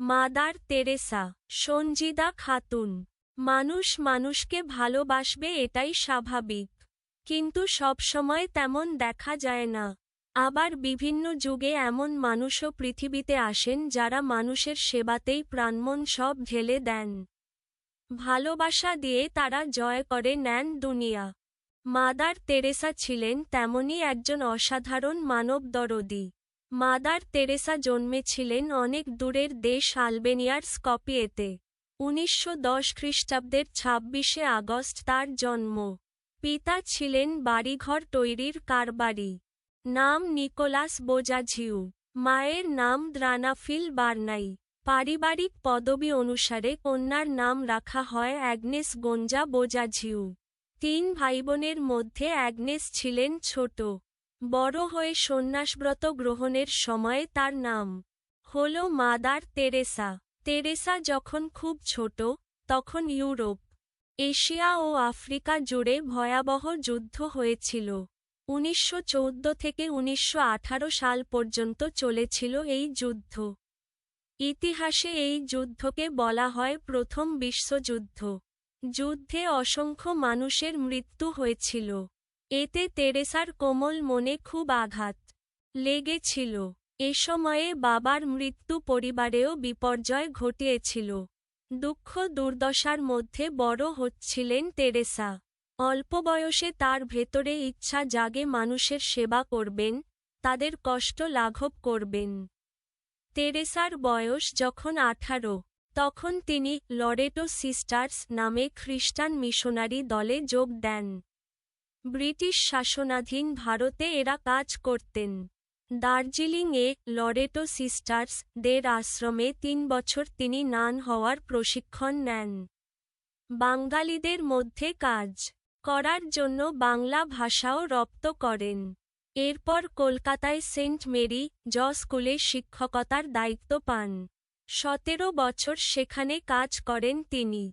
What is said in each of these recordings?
Mother Teresa, Sanjida Khatun. মানুষ মানুষকে ভালোবাসবে এটাই স্বাভাবিক। কিন্তু সবসময় তেমন দেখা যায় না। আবার বিভিন্ন যুগে এমন মানুষও পৃথিবীতে আসেন যারা মানুষের সেবাতেই প্রাণমন সব ঢেলে দেন। ভালোবাসা দিয়ে তারা জয় করে নেন দুনিয়া। মাদার তেরেসা ছিলেন তেমনই একজন অসাধারণ মানবদরদি। মাদার তেরেসা জন্মেছিলেন অনেক দূরের দেশ আলবেনিয়ার স্কপিয়েতে। উনিশশো দশ খ্রিস্টাব্দের ছাব্বিশে আগস্ট তার জন্ম। পিতা ছিলেন বাড়িঘর তৈরির কারবারি। নাম নিকোলাস বোজাঝিউ। মায়ের নাম দ্রানাফিল বার্নাই। পারিবারিক পদবি অনুসারে কন্যার নাম রাখা হয় অ্যাগনেস গঞ্জা বোজাঝিউ। তিন ভাইবোনের মধ্যে অ্যাগনেস ছিলেন ছোট। বড় হয়ে সন্ন্যাসব্রত গ্রহণের সময়ে তার নাম হল মাদার তেরেসা। তেরেসা যখন খুব ছোট, তখন ইউরোপ, এশিয়া ও আফ্রিকা জুড়ে ভয়াবহ যুদ্ধ হয়েছিল। উনিশশো চৌদ্দ থেকে উনিশশো আঠারো সাল পর্যন্ত চলেছিল এই যুদ্ধ। ইতিহাসে এই যুদ্ধকে বলা হয় প্রথম বিশ্বযুদ্ধ। যুদ্ধে অসংখ্য মানুষের মৃত্যু হয়েছিল। এতে তেরেসার কোমল মনে খুব আঘাত লেগেছিল। এ সময়ে বাবার মৃত্যু পরিবারেও বিপর্যয় ঘটিয়েছিল। দুঃখ দুর্দশার মধ্যে বড় হচ্ছিলেন তেরেসা। অল্প বয়সে তার ভেতরে ইচ্ছা জাগে মানুষের সেবা করবেন, তাদের কষ্ট লাঘব করবেন। তেরেসার বয়স যখন আঠারো, তখন তিনি লরেটো সিস্টার্স নামে খ্রিস্টান মিশনারি দলে যোগ দেন। ব্রিটিশ শাসনাধীন ভারতে এরা কাজ করতেন। দার্জিলিংয়ে লরেটো সিস্টার্স দের আশ্রমে তিন বছর তিনি নান হওয়ার প্রশিক্ষণ নেন। বাঙালিদের মধ্যে কাজ করার জন্য বাংলা ভাষাও রপ্ত করেন। এরপর কলকাতায় সেন্ট মেরি জ স্কুলে শিক্ষকতার দায়িত্ব পান। সতেরো বছর সেখানে কাজ করেন তিনি।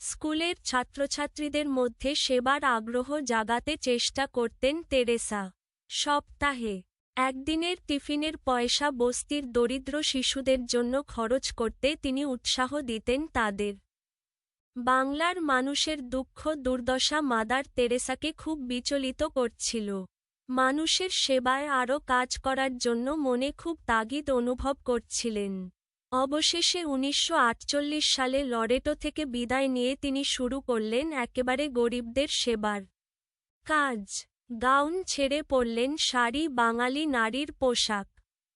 স্কুলের ছাত্রছাত্রীদের মধ্যে সেবার আগ্রহ জাগাতে চেষ্টা করতেন তেরেসা। সপ্তাহে একদিনের টিফিনের পয়সা বস্তির দরিদ্র শিশুদের জন্য খরচ করতে তিনি উৎসাহ দিতেন তাদের। বাংলার মানুষের দুঃখ দুর্দশা মাদার তেরেসাকে খুব বিচলিত করছিল। মানুষের সেবায় আরও কাজ করার জন্য মনে খুব তাগিদ অনুভব করছিলেন। অবশেষে উনিশশো আটচল্লিশ সালে লরেটো থেকে বিদায় নিয়ে তিনি শুরু করলেন একেবারে গরিবদের সেবার কাজ। গাউন ছেড়ে পড়লেন শাড়ি বাঙালি নারীর পোশাক।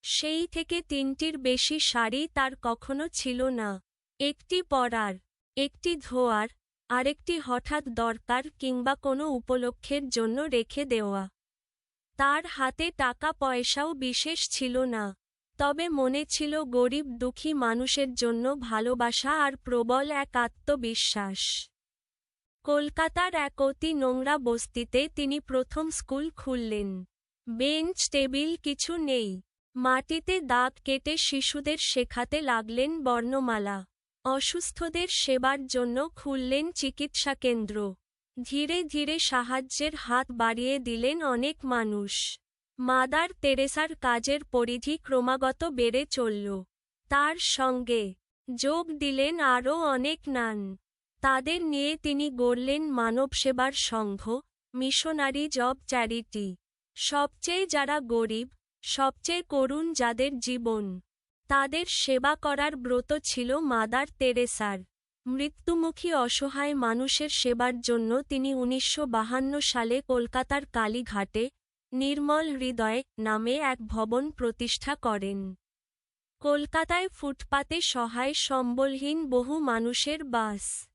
সেই থেকে তিনটির বেশি শাড়ি তার কখনো ছিল না। একটি পরার, একটি ধোয়ার, আরেকটি হঠাৎ দরকার কিংবা কোনো উপলক্ষের জন্য রেখে দেওয়া। তার হাতে টাকা পয়সাও বিশেষ ছিল না। তবে মনে ছিল গরিব দুঃখী মানুষের জন্য ভালোবাসা আর প্রবল এক আত্মবিশ্বাস। কলকাতার এক অতি নোংরা বস্তিতে তিনি প্রথম স্কুল খুললেন। বেঞ্চ, টেবিল কিছু নেই। মাটিতে দাগ কেটে শিশুদের শেখাতে লাগলেন বর্ণমালা। অসুস্থদের সেবার জন্য খুললেন চিকিৎসা কেন্দ্র। ধীরে ধীরে সাহায্যের হাত বাড়িয়ে দিলেন অনেক মানুষ। মাদার তেরেসার কাজের পরিধি ক্রমাগত বেড়ে চলল। তার সঙ্গে যোগ দিলেন আরও অনেক নান। তাদের নিয়ে তিনি গড়লেন মানবসেবার সংঘ, মিশনারি জব চ্যারিটি। সবচেয়ে যারা গরিব, সবচেয়ে করুণ যাদের জীবন, তাদের সেবা করার ব্রত ছিল মাদার তেরেসার। মৃত্যুমুখী অসহায় মানুষের সেবার জন্য তিনি উনিশশো সালে কলকাতার কালীঘাটে নির্মল হৃদয় নামে এক ভবন প্রতিষ্ঠা করেন। কলকাতায় ফুটপাতে সহায় সম্বলহীন বহু মানুষের বাস।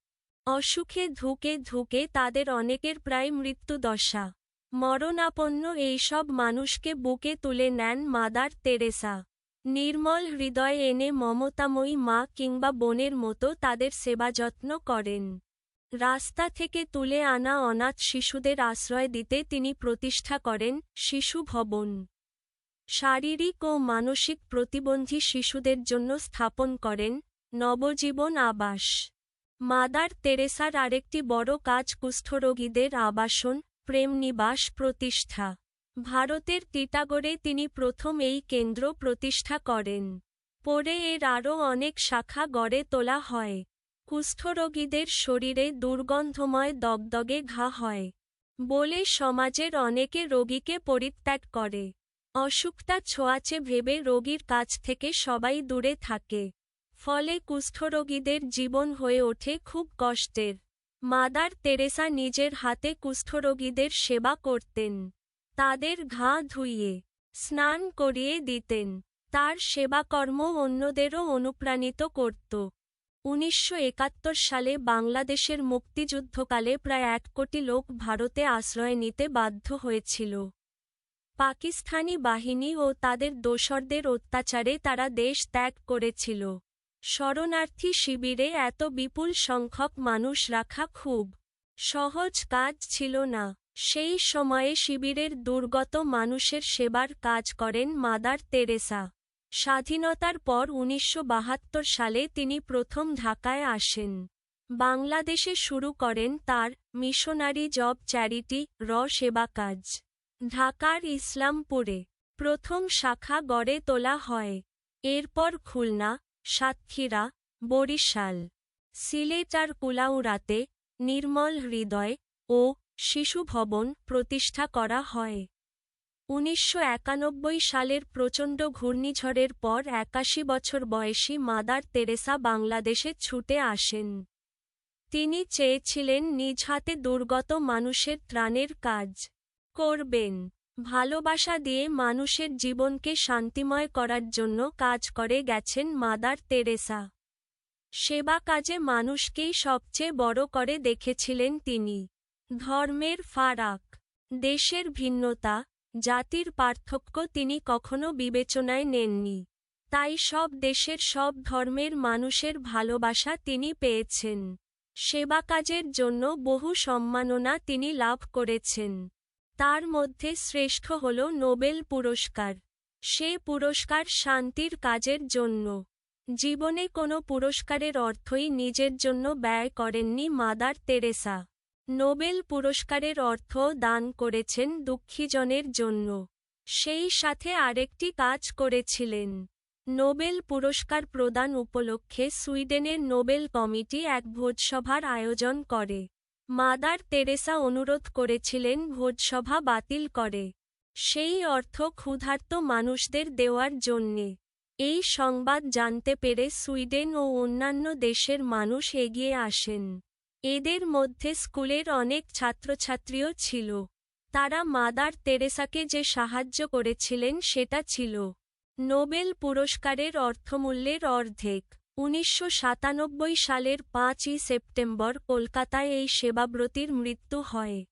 অসুখে ধুকে ধুকে তাদের অনেকের প্রায় মৃত্যুদশা। মরণাপন্ন এইসব মানুষকে বুকে তুলে নেন মাদার তেরেসা। নির্মল হৃদয় এনে মমতাময়ী মা কিংবা বোনের মতো তাদের সেবাযত্ন করেন। রাস্তা থেকে তুলে আনা অনাথ শিশুদের আশ্রয় দিতে তিনি প্রতিষ্ঠা করেন শিশু ভবন। শারীরিক ও মানসিক প্রতিবন্ধী শিশুদের জন্য স্থাপন করেন নবজীবন আবাস। মাদার তেরেসার আরেকটি বড় কাজ কুষ্ঠরোগীদের আবাসন প্রেমনিবাস প্রতিষ্ঠা। ভারতের টিটাগড়ে তিনি প্রথম এই কেন্দ্র প্রতিষ্ঠা করেন। পরে এর আরও অনেক শাখা গড়ে তোলা হয়। কুষ্ঠরোগীদের শরীরে দুর্গন্ধময় দগদগে ঘা হয় বলে সমাজের অনেকে রোগীকে পরিত্যাগ করে। অসুখটা ছোঁয়াচে ভেবে রোগীর কাছ থেকে সবাই দূরে থাকে। ফলে কুষ্ঠরোগীদের জীবন হয়ে ওঠে খুব কষ্টের। মাদার তেরেসা নিজের হাতে কুষ্ঠরোগীদের সেবা করতেন। তাদের ঘা ধুইয়ে, স্নান করিয়ে দিতেন। তার সেবাকর্ম অন্যদেরও অনুপ্রাণিত করত। উনিশশো একাত্তর সালে বাংলাদেশের মুক্তিযুদ্ধকালে প্রায় এক কোটি লোক ভারতে আশ্রয় নিতে বাধ্য হয়েছিল। পাকিস্তানি বাহিনী ও তাদের দোসরদের অত্যাচারে তারা দেশ ত্যাগ করেছিল। শরণার্থী শিবিরে এত বিপুল সংখ্যক মানুষ রাখা খুব সহজ কাজ ছিল না। সেই সময়ে শিবিরের দুর্গত মানুষের সেবার কাজ করেন মাদার তেরেসা। স্বাধীনতার পর উনিশশো বাহাত্তর সালে তিনি প্রথম ঢাকায় আসেন। বাংলাদেশে শুরু করেন তার মিশনারি জব চ্যারিটি র সেবা কাজ। ঢাকার ইসলামপুরে প্রথম শাখা গড়ে তোলা হয়। এরপর খুলনা, সাতক্ষীরা, বরিশাল সিলেট আর কুলাউড়াতে নির্মল হৃদয় ও শিশু ভবন প্রতিষ্ঠা করা হয়। উনিশশো একানব্বই সালের প্রচণ্ড ঘূর্ণিঝড়ের পর একাশি বছর বয়সী মাদার তেরেসা বাংলাদেশে ছুটে আসেন। তিনি চেয়েছিলেন নিজ হাতে দুর্গত মানুষের ত্রাণের কাজ করবেন। ভালোবাসা দিয়ে মানুষের জীবনকে শান্তিময় করার জন্য কাজ করে গেছেন মাদার তেরেসা। সেবা কাজে মানুষকেই সবচেয়ে বড় করে দেখেছিলেন তিনি। ধর্মের ফারাক, দেশের ভিন্নতা জাতির পার্থক্য তিনি কখনো বিবেচনায় নেননি। তাই সব দেশের সব ধর্মের মানুষের ভালোবাসা তিনি পেয়েছেন। সেবা কাজের জন্য বহু সম্মাননা তিনি লাভ করেছেন। তার মধ্যে শ্রেষ্ঠ হল নোবেল পুরস্কার। সে পুরস্কার শান্তির কাজের জন্য। জীবনে কোনো পুরস্কারের অর্থই নিজের জন্য ব্যয় করেননি মাদার তেরেসা। নোবেল পুরস্কারের অর্থ দান করেছেন দুঃখীজনের জন্য। সেই সাথে আরেকটি কাজ করেছিলেন। নোবেল পুরস্কার প্রদান উপলক্ষে সুইডেনের নোবেল কমিটি এক ভোজসভার আয়োজন করে। মাদার তেরেসা অনুরোধ করেছিলেন ভোজসভা বাতিল করে। সেই অর্থ ক্ষুধার্ত মানুষদের দেওয়ার জন্যে। এই সংবাদ জানতে পেরে সুইডেন ও অন্যান্য দেশের মানুষ এগিয়ে আসেন। এদের মধ্যে স্কুলের অনেক ছাত্রছাত্রীও ছিল। তারা মাদার তেরেসাকে যে সাহায্য করেছিলেন সেটা ছিল। নোবেল পুরস্কারের অর্থমূল্যের অর্ধেক। উনিশশো সাতানব্বই সালের পাঁচই সেপ্টেম্বর কলকাতায় এই সেবাব্রতীর মৃত্যু হয়।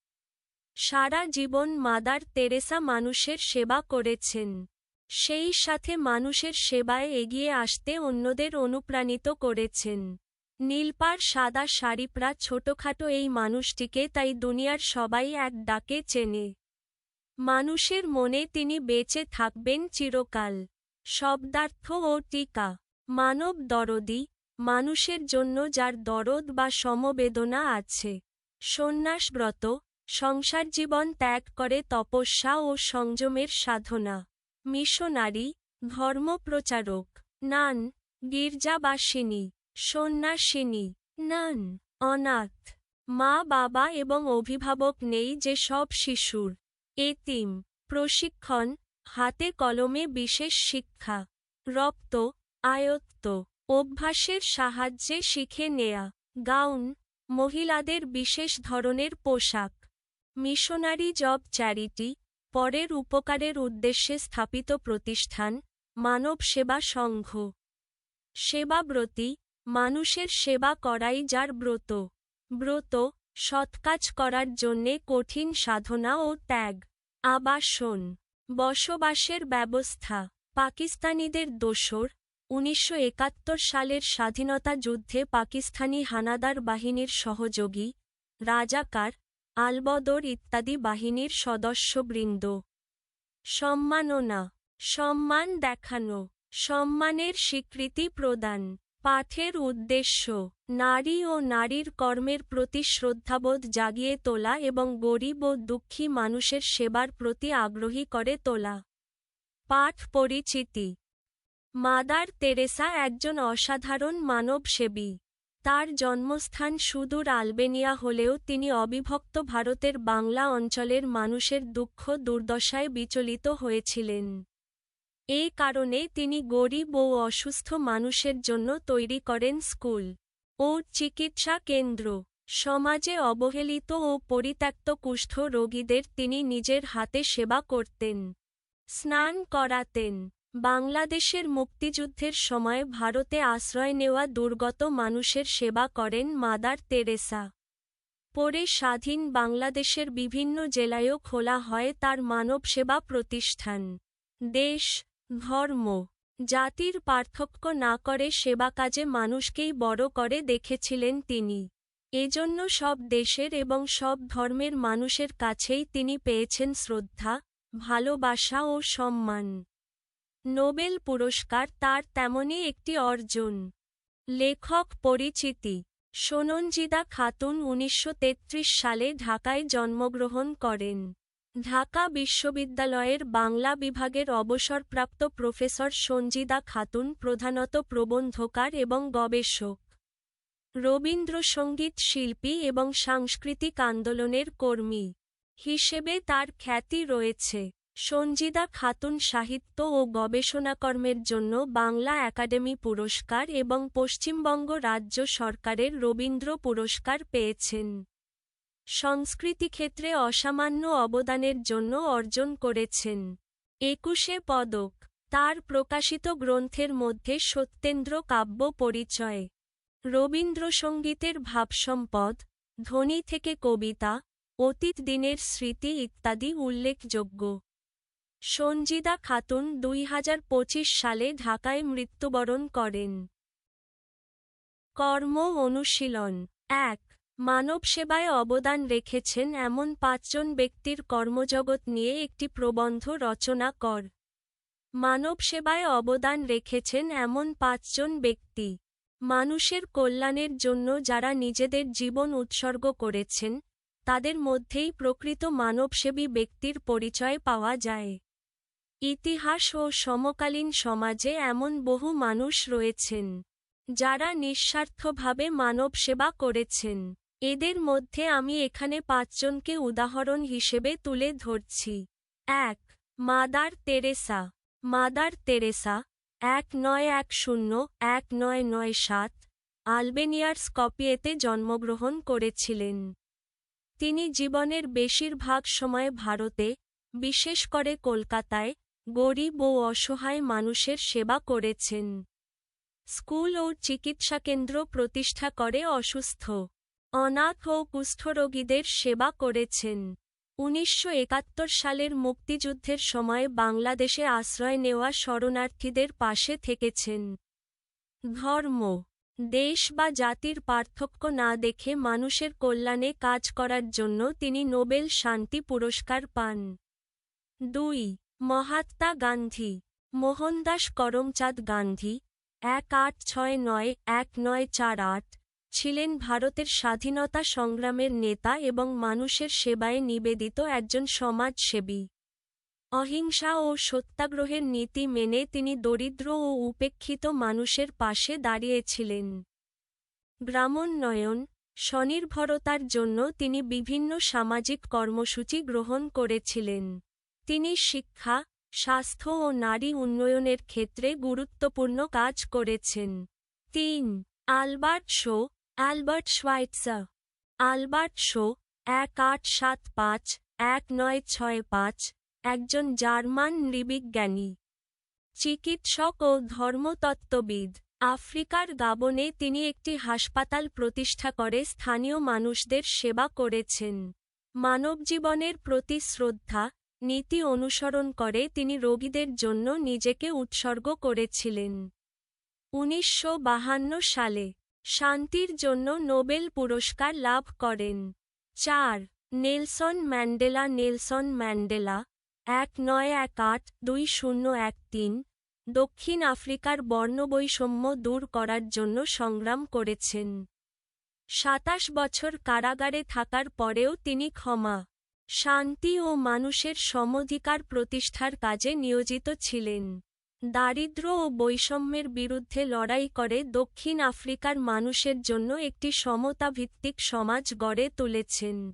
সারা জীবন মাদার তেরেসা মানুষের সেবা করেছেন। সেই সাথে মানুষের সেবায় এগিয়ে আসতে অন্যদের অনুপ্রাণিত করেছেন। নীলপার সাদা শাড়িপরা ছোটখাটো এই মানুষটিকে তাই দুনিয়ার সবাই এক ডাকে চেনে। মানুষের মনে তিনি বেঁচে থাকবেন চিরকাল। শব্দার্থ ও টিকা। মানব দরদি, মানুষের জন্য যার দরদ বা সমবেদনা আছে। সন্ন্যাসব্রত, সংসার জীবন ত্যাগ করে তপস্যা ও সংযমের সাধনা। মিশনারি, ধর্মপ্রচারক, নান, গির্জাবাসিনী। সন্ন্যাসিনী। নান, অনাথ। মা, বাবা এবং অভিভাবক নেই যে সব শিশুর। এতিম। প্রশিক্ষণ। হাতে কলমে বিশেষ শিক্ষা। রপ্ত। আয়ত্ত। অভ্যাসের সাহায্যে শিখে নেয়া। গাউন। মহিলাদের বিশেষ ধরনের পোশাক। মিশনারি জব চ্যারিটি। পরের উপকারের উদ্দেশ্যে স্থাপিত প্রতিষ্ঠান। মানব সেবা সংঘ। সেবাব্রতী। মানুষের সেবা করাই যার ব্রত। ব্রত, সৎকাজ করার জন্যে কঠিন সাধনা ও ত্যাগ। আবাসন, বসবাসের ব্যবস্থা। পাকিস্তানিদের দোসর, উনিশশো একাত্তর সালের স্বাধীনতা যুদ্ধে পাকিস্তানি হানাদার বাহিনীর সহযোগী, রাজাকার, আলবদর ইত্যাদি বাহিনীর সদস্যবৃন্দ। সম্মাননা, সম্মান দেখানো, সম্মানের স্বীকৃতি প্রদান। পাঠের উদ্দেশ্য, নারী ও নারীর কর্মের প্রতি শ্রদ্ধাবোধ জাগিয়ে তোলা এবং গরিব ও দুঃখী মানুষের সেবার প্রতি আগ্রহী করে তোলা। পাঠ পরিচিতি। মাদার তেরেসা একজন অসাধারণ মানবসেবী। তার জন্মস্থান সুদূর আলবেনিয়া হলেও তিনি অবিভক্ত ভারতের বাংলা অঞ্চলের মানুষের দুঃখ দুর্দশায় বিচলিত হয়েছিলেন। এই কারণে তিনি গরিব ও অসুস্থ মানুষের জন্য তৈরি করেন স্কুল ও চিকিৎসা কেন্দ্র। সমাজে অবহেলিত ও পরিত্যক্ত কুষ্ঠ রোগীদের তিনি নিজের হাতে সেবা করতেন, স্নান করাতেন। বাংলাদেশের মুক্তিযুদ্ধের সময় ভারতে আশ্রয় নেওয়া দুর্গত মানুষের সেবা করেন মাদার তেরেসা। পরে স্বাধীন বাংলাদেশের বিভিন্ন জেলায়ও খোলা হয় তার মানবসেবা প্রতিষ্ঠান। দেশ ধর্ম, জাতির পার্থক্য না করে সেবা কাজে মানুষকেই বড় করে দেখেছিলেন তিনি। এজন্য সব দেশের এবং সব ধর্মের মানুষের কাছেই তিনি পেয়েছেন শ্রদ্ধা, ভালোবাসা ও সম্মান। নোবেল পুরস্কার তার তেমনই একটি অর্জন। লেখক পরিচিতি সোনঞ্জিদা খাতুন উনিশশো তেত্রিশ সালে ঢাকায় জন্মগ্রহণ করেন। ঢাকা বিশ্ববিদ্যালয়ের বাংলা বিভাগের অবসরপ্রাপ্ত প্রফেসর সঞ্জিদা খাতুন প্রধানত প্রবন্ধকার এবং গবেষক। রবীন্দ্রসঙ্গীত শিল্পী এবং সাংস্কৃতিক আন্দোলনের কর্মী হিসেবে তার খ্যাতি রয়েছে। সঞ্জিদা খাতুন সাহিত্য ও গবেষণাকর্মের জন্য বাংলা একাডেমি পুরস্কার এবং পশ্চিমবঙ্গ রাজ্য সরকারের রবীন্দ্র পুরস্কার পেয়েছেন। সংস্কৃতি ক্ষেত্রে অসামান্য অবদানের জন্য অর্জন করেছেন। একুশে পদক, তার প্রকাশিত গ্রন্থের মধ্যে সত্যেন্দ্র কাব্য পরিচয়। রবীন্দ্রসঙ্গীতের ভাবসম্পদ, ধ্বনি থেকে কবিতা, অতীত দিনের স্মৃতি ইত্যাদি উল্লেখযোগ্য। সঞ্জিদা খাতুন দুই হাজার পঁচিশ সালে ঢাকায় মৃত্যুবরণ করেন। কর্ম অনুশীলন, এক মানব সেবায় অবদান রেখেছেন এমন পাঁচজন ব্যক্তির কর্মজগৎ নিয়ে একটি প্রবন্ধ রচনা কর। মানব সেবায় অবদান রেখেছেন এমন পাঁচজন ব্যক্তি। মানুষের কল্যাণের জন্য যারা নিজেদের জীবন উৎসর্গ করেছেন, তাদের মধ্যেই প্রকৃত মানবসেবী ব্যক্তির পরিচয় পাওয়া যায়। ইতিহাস ও সমকালীন সমাজে এমন বহু মানুষ রয়েছেন, যারা নিঃস্বার্থভাবে মানব সেবা করেছেন। এদের মধ্যে আমি এখানে পাঁচজনকে উদাহরণ হিসেবে তুলে ধরছি। এক, মাদার তেরেসা। মাদার তেরেসা, এক নয় এক শূন্য, এক নয় নয় সাত, আলবেনিয়ার স্কপিয়েতে জন্মগ্রহণ করেছিলেন। তিনি জীবনের বেশিরভাগ সময় ভারতে, বিশেষ করে কলকাতায়, গরিব ও অসহায় মানুষের সেবা করেছেন। স্কুল ও চিকিৎসা কেন্দ্র প্রতিষ্ঠা করে অসুস্থ। অনাথ ও কুষ্ঠরোগীদের সেবা করেছেন। উনিশশো একাত্তর সালের মুক্তিযুদ্ধের সময় বাংলাদেশে আশ্রয় নেওয়া শরণার্থীদের পাশে থেকেছেন। ধর্ম, দেশ বা জাতির পার্থক্য না দেখে মানুষের কল্যাণে কাজ করার জন্য তিনি নোবেল শান্তি পুরস্কার পান। দুই, মহাত্মা গান্ধী, মোহনদাস করমচাঁদ গান্ধী, এক আট ছয় নয় এক নয় চার আট ছিলেন ভারতের স্বাধীনতা সংগ্রামের নেতা এবং মানুষের সেবায় নিবেদিত একজন সমাজসেবী। অহিংসা ও সত্যাগ্রহের নীতি মেনে তিনি দরিদ্র ও উপেক্ষিত মানুষের পাশে দাঁড়িয়েছিলেন। গ্রামোন্নয়ন, স্বনির্ভরতার জন্য তিনি বিভিন্ন সামাজিক কর্মসূচি গ্রহণ করেছিলেন। তিনি শিক্ষা, স্বাস্থ্য ও নারী উন্নয়নের ক্ষেত্রে গুরুত্বপূর্ণ কাজ করেছেন। তিন, আলবার্ট শো অ্যালবার্ট সোয়াইটসা আলবার্ট শো এক আট সাত পাঁচ, এক নয় ছয় পাঁচ, একজন জার্মান নৃবিজ্ঞানী। চিকিৎসক ও ধর্মতত্ত্ববিদ। আফ্রিকার গাবনে তিনি একটি হাসপাতাল প্রতিষ্ঠা করে স্থানীয় মানুষদের সেবা করেছেন। মানবজীবনের প্রতি শ্রদ্ধা, নীতি অনুসরণ করে তিনি রোগীদের জন্য নিজেকে উৎসর্গ করেছিলেন। উনিশশো সালে শান্তির জন্য নোবেল পুরস্কার লাভ করেন। চার, নেলসন ম্যান্ডেলা নেলসন ম্যান্ডেলা, এক নয় এক আট দুই শূন্য এক তিন, দক্ষিণ আফ্রিকার বর্ণবৈষম্য দূর করার জন্য সংগ্রাম করেছেন। সাতাশ বছর কারাগারে থাকার পরেও তিনি ক্ষমা, শান্তি ও মানুষের সমধিকার প্রতিষ্ঠার কাজে নিয়োজিত ছিলেন। দারিদ্র্য ও বৈষম্যের বিরুদ্ধে লড়াই করে দক্ষিণ আফ্রিকার মানুষের জন্য একটি সমতাভিত্তিক সমাজ গড়ে তুলেছেন।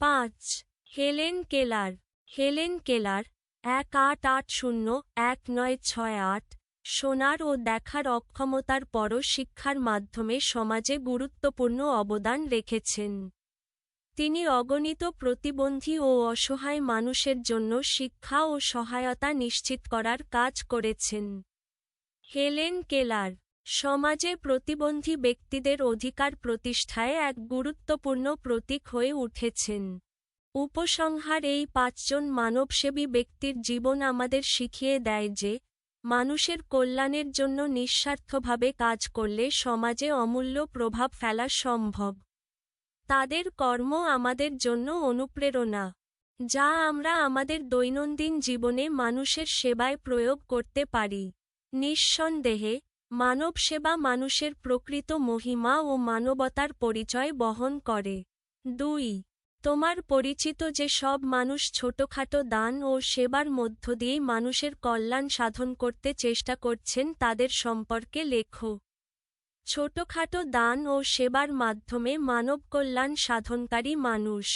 পাঁচ, হেলেন কেলার। হেলেন কেলার এক আট আট শূন্য এক নয় ছয় আট শোনার ও দেখার অক্ষমতার পরও শিক্ষার মাধ্যমে সমাজে গুরুত্বপূর্ণ অবদান রেখেছেন। তিনি অগণিত প্রতিবন্ধী ও অসহায় মানুষের জন্য শিক্ষা ও সহায়তা নিশ্চিত করার কাজ করেছেন। হেলেন কেলার, সমাজে প্রতিবন্ধী ব্যক্তিদের অধিকার প্রতিষ্ঠায় এক গুরুত্বপূর্ণ প্রতীক হয়ে উঠেছেন। উপসংহার এই পাঁচজন মানবসেবী ব্যক্তির জীবন আমাদের শিখিয়ে দেয় যে, মানুষের কল্যাণের জন্য নিঃস্বার্থভাবে কাজ করলে সমাজে অমূল্য প্রভাব ফেলা সম্ভব। তাদের কর্ম আমাদের জন্য অনুপ্রেরণা, যা আমরা আমাদের দৈনন্দিন জীবনে মানুষের সেবায় প্রয়োগ করতে পারি। নিঃসন্দেহে, মানব সেবা মানুষের প্রকৃত মহিমা ও মানবতার পরিচয় বহন করে। দুই, তোমার পরিচিত যে সব মানুষ ছোটখাটো দান ও সেবার মধ্য দিয়েই মানুষের কল্যাণ সাধন করতে চেষ্টা করছেন তাদের সম্পর্কে লেখো। ছোটখাটো দান ও সেবার মাধ্যমে মানব কল্যাণ সাধনকারী মানুষ।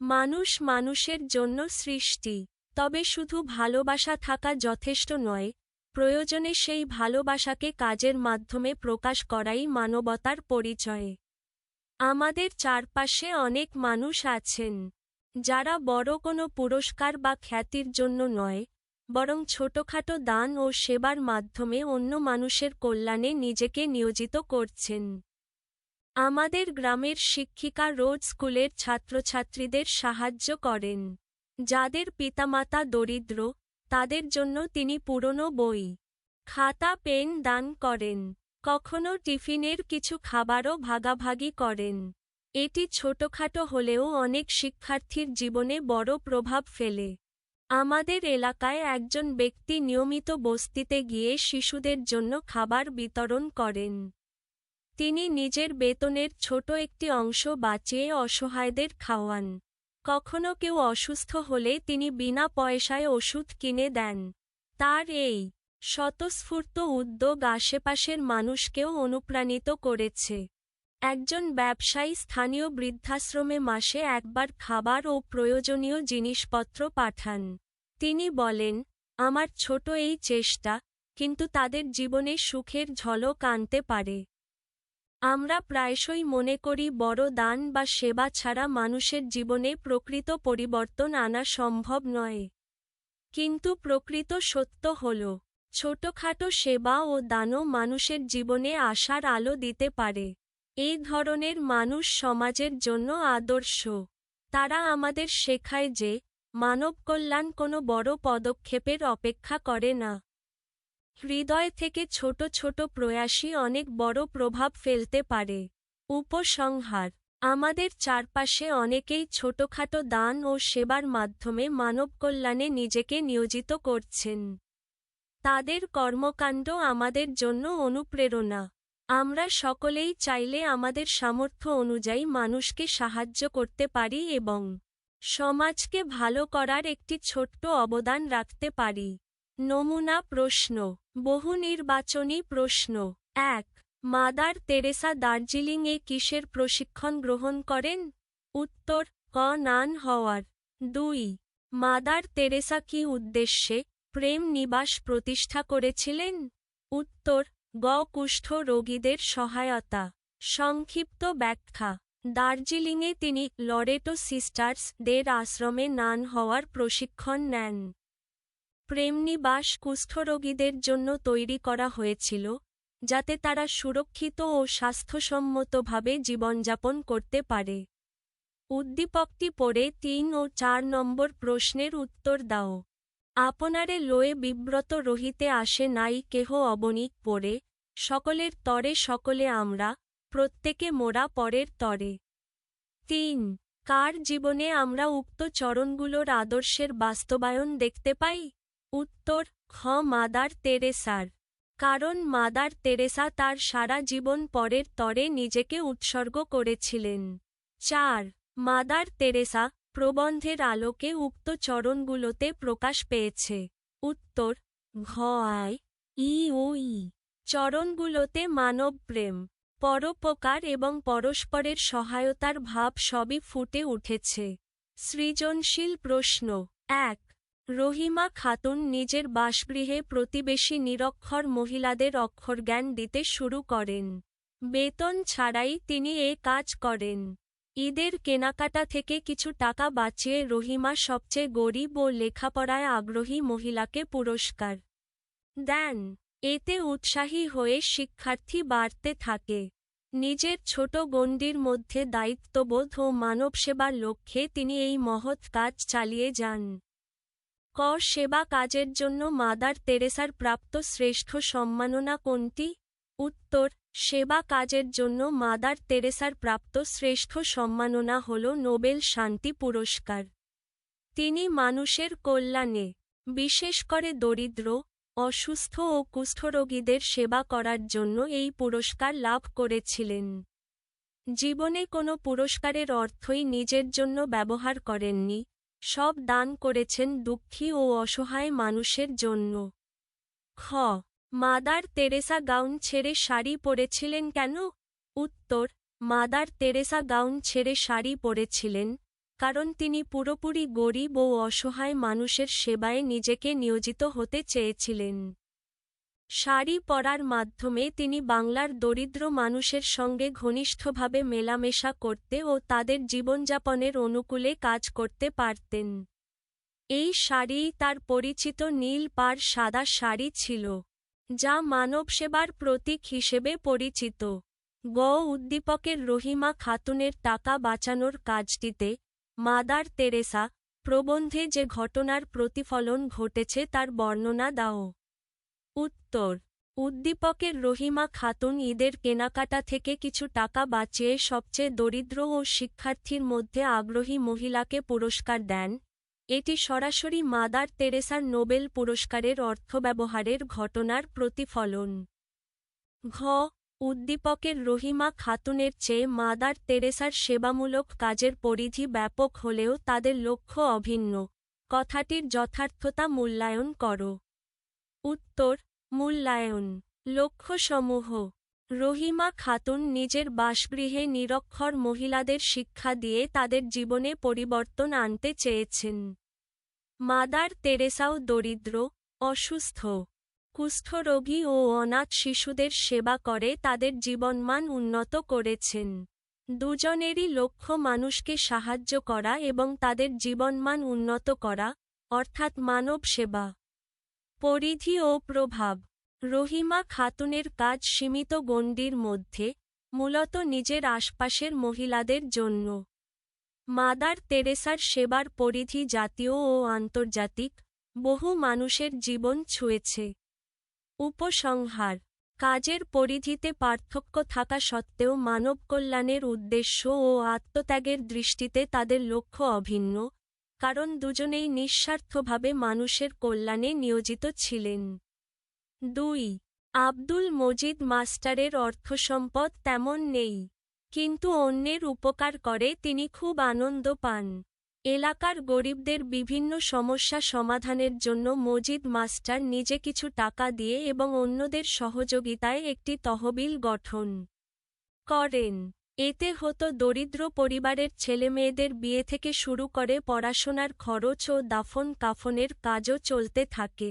মানুষ মানুষের জন্য সৃষ্টি। তবে শুধু ভালোবাসা থাকা যথেষ্ট নয়, প্রয়োজনে সেই ভালোবাসাকে কাজের মাধ্যমে প্রকাশ করাই মানবতার পরিচয়। আমাদের চারপাশে অনেক মানুষ আছেন, যারা বড় কোনো পুরস্কার বা খ্যাতির জন্য নয় বরং ছোটখাটো দান ও সেবার মাধ্যমে অন্য মানুষের কল্যাণে নিজেকে নিয়োজিত করছেন। আমাদের গ্রামের শিক্ষিকা রোজ স্কুলের ছাত্রছাত্রীদের সাহায্য করেন। যাদের পিতামাতা দরিদ্র, তাদের জন্য তিনি পুরনো বই, খাতা, পেন দান করেন। কখনো টিফিনের কিছু খাবারও ভাগাভাগি করেন। এটি ছোটখাটো হলেও অনেক শিক্ষার্থীর জীবনে বড় প্রভাব ফেলে। আমাদের এলাকায় একজন ব্যক্তি নিয়মিত বস্তিতে গিয়ে শিশুদের জন্য খাবার বিতরণ করেন। তিনি নিজের বেতনের ছোট একটি অংশ বাঁচিয়ে অসহায়দের খাওয়ান। কখনো কেউ অসুস্থ হলে তিনি বিনা পয়সায় ওষুধ কিনে দেন। তার এই স্বতঃস্ফূর্ত উদ্যোগ আশেপাশের মানুষকেও অনুপ্রাণিত করেছে। একজন ব্যবসায়ী স্থানীয় বৃদ্ধাশ্রমে মাসে একবার খাবার ও প্রয়োজনীয় জিনিসপত্র পাঠান। তিনি বলেন, আমার ছোট এই চেষ্টা, কিন্তু তাদের জীবনে সুখের ঝলক আনতে পারে। আমরা প্রায়শই মনে করি বড় দান বা সেবা ছাড়া মানুষের জীবনে প্রকৃত পরিবর্তন আনা সম্ভব নয়। কিন্তু প্রকৃত সত্য হল, ছোটখাটো সেবা ও দানও মানুষের জীবনে আশার আলো দিতে পারে। এই ধরনের মানুষ সমাজের জন্য আদর্শ। তারা আমাদের শেখায় যে, মানব কল্যাণ কোনো বড় পদক্ষেপের অপেক্ষা করে না। হৃদয় থেকে ছোট ছোট প্রয়াসই অনেক বড় প্রভাব ফেলতে পারে। উপসংহার, আমাদের চারপাশে অনেকেই ছোটখাটো দান ও সেবার মাধ্যমে মানব কল্যাণে নিজেকে নিয়োজিত করছেন। তাদের কর্মকাণ্ড আমাদের জন্য অনুপ্রেরণা। আমরা সকলেই চাইলে আমাদের সামর্থ্য অনুযায়ী মানুষকে সাহায্য করতে পারি এবং সমাজকে ভালো করার একটি ছোট্ট অবদান রাখতে পারি। নমুনা প্রশ্ন। বহু নির্বাচনী প্রশ্ন। এক, মাদার তেরেসা দার্জিলিংয়ে কিসের প্রশিক্ষণ গ্রহণ করেন? উত্তর, ক, নান হওয়ার। দুই, মাদার তেরেসা কি উদ্দেশ্যে প্রেম নিবাস প্রতিষ্ঠা করেছিলেন? উত্তর গ কুষ্ঠ রোগীদের সহায়তা। সংক্ষিপ্ত ব্যাখ্যা। দার্জিলিংয়ে তিনি লরেটো সিস্টার্স দের আশ্রমে নান হওয়ার প্রশিক্ষণ নেন। প্রেমনিবাস কুষ্ঠরোগীদের জন্য তৈরি করা হয়েছিল, যাতে তারা সুরক্ষিত ও স্বাস্থ্যসম্মতভাবে জীবনযাপন করতে পারে। উদ্দীপকটি পড়ে তিন ও চার নম্বর প্রশ্নের উত্তর দাও। আপনারে লয়ে বিব্রত রহিতে আসে নাই কেহ অবনীত পড়ে সকলের তরে সকলে আমরা, প্রত্যেকে মোরা পরের তরে। তিন, কার জীবনে আমরা উক্ত চরণগুলোর আদর্শের বাস্তবায়ন দেখতে পাই? উত্তর খ মাদার তেরেসার। কারণ মাদার তেরেসা তার সারা জীবন পরের তরে নিজেকে উৎসর্গ করেছিলেন। চার, মাদার তেরেসা প্রবন্ধের আলোকে উক্ত চরণগুলোতে প্রকাশ পেয়েছে। উত্তর ঘ আয় ই ও ই চরণগুলোতে মানবপ্রেম, পরোপকার এবং পরস্পরের সহায়তার ভাব সবই ফুটে উঠেছে। সৃজনশীল প্রশ্ন, এক, রহিমা খাতুন নিজের বাসগৃহে প্রতিবেশী নিরক্ষর মহিলাদের অক্ষরজ্ঞান দিতে শুরু করেন। বেতন ছাড়াই তিনি এ কাজ করেন। ঈদের কেনাকাটা থেকে কিছু টাকা বাঁচিয়ে রহিমা সবচেয়ে গরিব ও লেখাপড়ায় আগ্রহী মহিলাকে পুরস্কার দেন। এতে উৎসাহী হয়ে শিক্ষার্থী বাড়তে থাকে। নিজের ছোট গণ্ডির মধ্যে দায়িত্ববোধ ও মানবসেবার লক্ষ্যে তিনি এই মহৎ কাজ চালিয়ে যান। ক সেবা কাজের জন্য মাদার তেরেসার প্রাপ্ত শ্রেষ্ঠ সম্মাননা কোনটি? উত্তর সেবা কাজের জন্য মাদার তেরেসার প্রাপ্ত শ্রেষ্ঠ সম্মাননা হল নোবেল শান্তি পুরস্কার। তিনি মানুষের কল্যাণে, বিশেষ করে দরিদ্র, অসুস্থ ও কুষ্ঠরোগীদের সেবা করার জন্য এই পুরস্কার লাভ করেছিলেন। জীবনে কোনো পুরস্কারের অর্থই নিজের জন্য ব্যবহার করেননি, সব দান করেছেন দুঃখী ও অসহায় মানুষের জন্য। খ মাদার তেরেসা গাউন ছেড়ে শাড়ি পরেছিলেন কেন? উত্তর, মাদার তেরেসা গাউন ছেড়ে শাড়ি পরেছিলেন, কারণ তিনি পুরোপুরি গরিব ও অসহায় মানুষের সেবায় নিজেকে নিয়োজিত হতে চেয়েছিলেন। শাড়ি পরার মাধ্যমে তিনি বাংলার দরিদ্র মানুষের সঙ্গে ঘনিষ্ঠভাবে মেলামেশা করতে ও তাদের জীবনযাপনের অনুকূলে কাজ করতে পারতেন। এই শাড়িই তার পরিচিত নীল পাড় সাদা শাড়ি ছিল। যা মানবসেবার প্রতীক হিসেবে পরিচিত। গ উদ্দীপকের রহিমা খাতুনের টাকা বাঁচানোর কাজটিতে মাদার তেরেসা প্রবন্ধে যে ঘটনার প্রতিফলন ঘটেছে তার বর্ণনা দাও। উত্তর, উদ্দীপকের রহিমা খাতুন ঈদের কেনাকাটা থেকে কিছু টাকা বাঁচিয়ে সবচেয়ে দরিদ্র ও শিক্ষার্থীর মধ্যে আগ্রহী মহিলাকে পুরস্কার দেন। এটি সরাসরি মাদার তেরেসার নোবেল পুরস্কারের অর্থব্যবহারের ঘটনার প্রতিফলন। ঘ. উদ্দীপকের রহিমা খাতুনের চেয়ে মাদার তেরেসার সেবামূলক কাজের পরিধি ব্যাপক হলেও তাদের লক্ষ্য অভিন্ন। কথাটির যথার্থতা মূল্যায়ন করো। উত্তর, মূল্যায়ন। লক্ষ্যসমূহ রহিমা খাতুন নিজের বাসগৃহে নিরক্ষর মহিলাদের শিক্ষা দিয়ে তাদের জীবনে পরিবর্তন আনতে চেয়েছেন। মাদার তেরেসাও দরিদ্র, অসুস্থ কুষ্ঠরোগী ও অনাথ শিশুদের সেবা করে তাদের জীবনমান উন্নত করেছেন। দুজনেরই লক্ষ্য মানুষকে সাহায্য করা এবং তাদের জীবনমান উন্নত করা, অর্থাৎ মানব সেবা। পরিধি ও প্রভাব রহিমা খাতুনের কাজ সীমিত গণ্ডির মধ্যে, মূলত নিজের আশপাশের মহিলাদের জন্য। মাদার তেরেসার সেবার পরিধি জাতীয় ও আন্তর্জাতিক, বহু মানুষের জীবন ছুঁয়েছে। উপসংহার, কাজের পরিধিতে পার্থক্য থাকা সত্ত্বেও মানব কল্যাণের উদ্দেশ্য ও আত্মত্যাগের দৃষ্টিতে তাদের লক্ষ্য অভিন্ন, কারণ দুজনেই নিঃস্বার্থভাবে মানুষের কল্যাণে নিয়োজিত ছিলেন। দুই, আব্দুল মজিদ মাস্টারের অর্থসম্পদ তেমন নেই, কিন্তু অন্যের উপকার করে তিনি খুব আনন্দ পান। এলাকার গরিবদের বিভিন্ন সমস্যা সমাধানের জন্য মজিদ মাস্টার নিজে কিছু টাকা দিয়ে এবং অন্যদের সহযোগিতায় একটি তহবিল গঠন করেন। এতে হতো দরিদ্র পরিবারের ছেলেমেয়েদের বিয়ে থেকে শুরু করে পড়াশোনার খরচ ও দাফন কাফনের কাজও চলতে থাকে।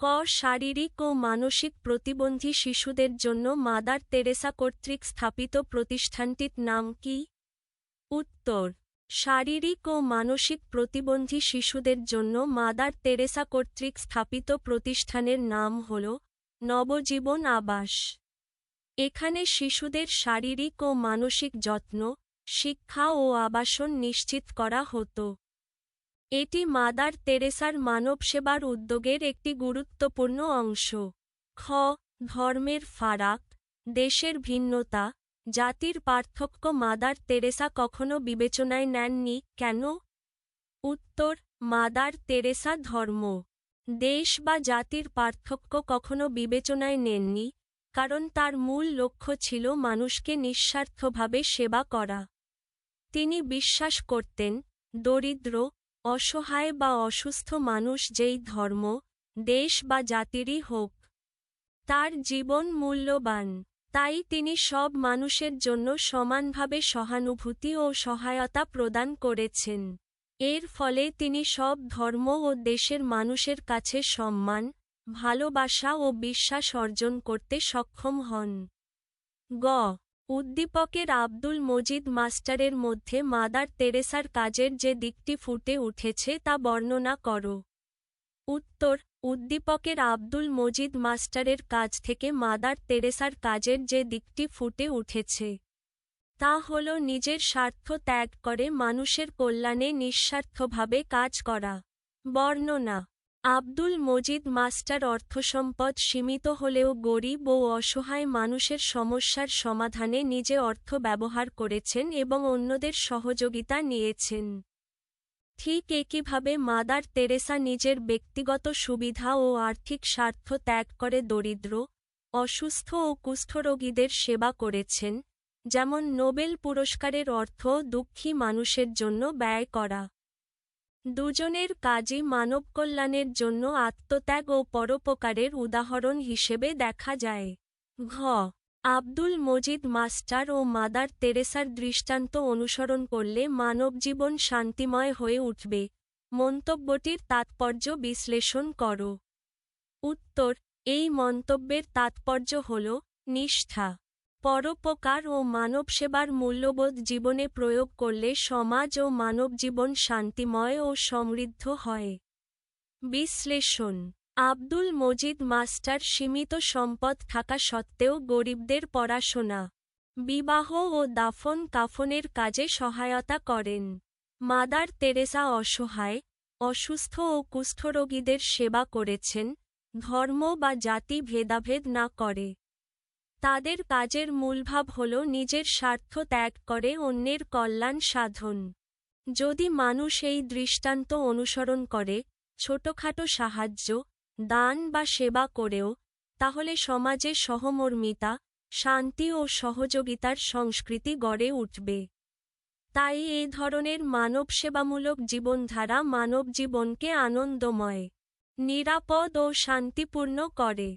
ক শারীরিক ও মানসিক প্রতিবন্ধী শিশুদের জন্য মাদার তেরেসা কর্তৃক স্থাপিত প্রতিষ্ঠানটির নাম কি? উত্তর, শারীরিক ও মানসিক প্রতিবন্ধী শিশুদের জন্য মাদার তেরেসা কর্তৃক স্থাপিত প্রতিষ্ঠানের নাম হল নবজীবন আবাস। এখানে শিশুদের শারীরিক ও মানসিক যত্ন, শিক্ষা ও আবাসন নিশ্চিত করা হতো। এটি মাদার তেরেসার মানবসেবার উদ্যোগের একটি গুরুত্বপূর্ণ অংশ। খ. ধর্মের ফারাক, দেশের ভিন্নতা, জাতির পার্থক্য মাদার তেরেসা কখনো বিবেচনায় নেননি, কেন? উত্তর, মাদার তেরেসা ধর্ম। দেশ বা জাতির পার্থক্য কখনো বিবেচনায় নেননি, কারণ তার মূল লক্ষ্য ছিল মানুষকে নিঃস্বার্থভাবে সেবা করা। তিনি বিশ্বাস করতেন, দরিদ্র অসহায় বা অসুস্থ মানুষ যেই ধর্ম, দেশ বা জাতিরই হোক, তার জীবন মূল্যবান, তাই তিনি সব মানুষের জন্য সমানভাবে সহানুভূতি ও সহায়তা প্রদান করেছেন। এর ফলে তিনি সব ধর্ম ও দেশের মানুষের কাছে সম্মান, ভালোবাসা ও বিশ্বাস অর্জন করতে সক্ষম হন। গ উদ্দীপকের আব্দুল মজিদ মাস্টারের মধ্যে মাদার তেরেসার কাজের যে দিকটি ফুটে উঠেছে তা বর্ণনা করো। উত্তর, উদ্দীপকের আব্দুল মজিদ মাস্টারের কাজ থেকে মাদার তেরেসার কাজের যে দিকটি ফুটে উঠেছে, তা হল নিজের স্বার্থ ত্যাগ করে মানুষের কল্যাণে নিঃস্বার্থভাবে কাজ করা। বর্ণনা আব্দুল মজিদ মাস্টার অর্থসম্পদ সীমিত হলেও গরিব ও অসহায় মানুষের সমস্যার সমাধানে নিজে অর্থ ব্যবহার করেছেন এবং অন্যদের সহযোগিতা নিয়েছেন। ঠিক একইভাবে মাদার তেরেসা নিজের ব্যক্তিগত সুবিধা ও আর্থিক স্বার্থ ত্যাগ করে দরিদ্র, অসুস্থ ও কুষ্ঠরোগীদের সেবা করেছেন, যেমন নোবেল পুরস্কারের অর্থ দুঃখী মানুষের জন্য ব্যয় করা। দুজনের কাজই মানবকল্যাণের জন্য আত্মত্যাগ ও পরোপকারের উদাহরণ হিসেবে দেখা যায়। ঘ. আব্দুল মজিদ মাস্টার ও মাদার তেরেসার দৃষ্টান্ত অনুসরণ করলে মানবজীবন শান্তিময় হয়ে উঠবে। মন্তব্যটির তাৎপর্য বিশ্লেষণ করো। উত্তর, এই মন্তব্যের তাৎপর্য হল, নিষ্ঠা। পরোপকার ও মানবসেবার মূল্যবোধ জীবনে প্রয়োগ করলে সমাজ ও মানবজীবন শান্তিময় ও সমৃদ্ধ হয়। বিশ্লেষণ, আব্দুল মজিদ মাস্টার সীমিত সম্পদ থাকা সত্ত্বেও গরিবদের পড়াশোনা, বিবাহ ও দাফন কাফনের কাজে সহায়তা করেন। মাদার তেরেসা অসহায়, অসুস্থ ও কুষ্ঠরোগীদের সেবা করেছেন, ধর্ম বা জাতি ভেদাভেদ না করে। তাদের কাজের মূলভাব হল নিজের স্বার্থ ত্যাগ করে অন্যের কল্যাণ সাধন। যদি মানুষ এই দৃষ্টান্ত অনুসরণ করে, ছোটখাটো সাহায্য, দান বা সেবা করেও, তাহলে সমাজে সহমর্মিতা, শান্তি ও সহযোগিতার সংস্কৃতি গড়ে উঠবে। তাই এই ধরনের মানবসেবামূলক জীবনধারা মানব জীবনকে আনন্দময়, নিরাপদ ও শান্তিপূর্ণ করে।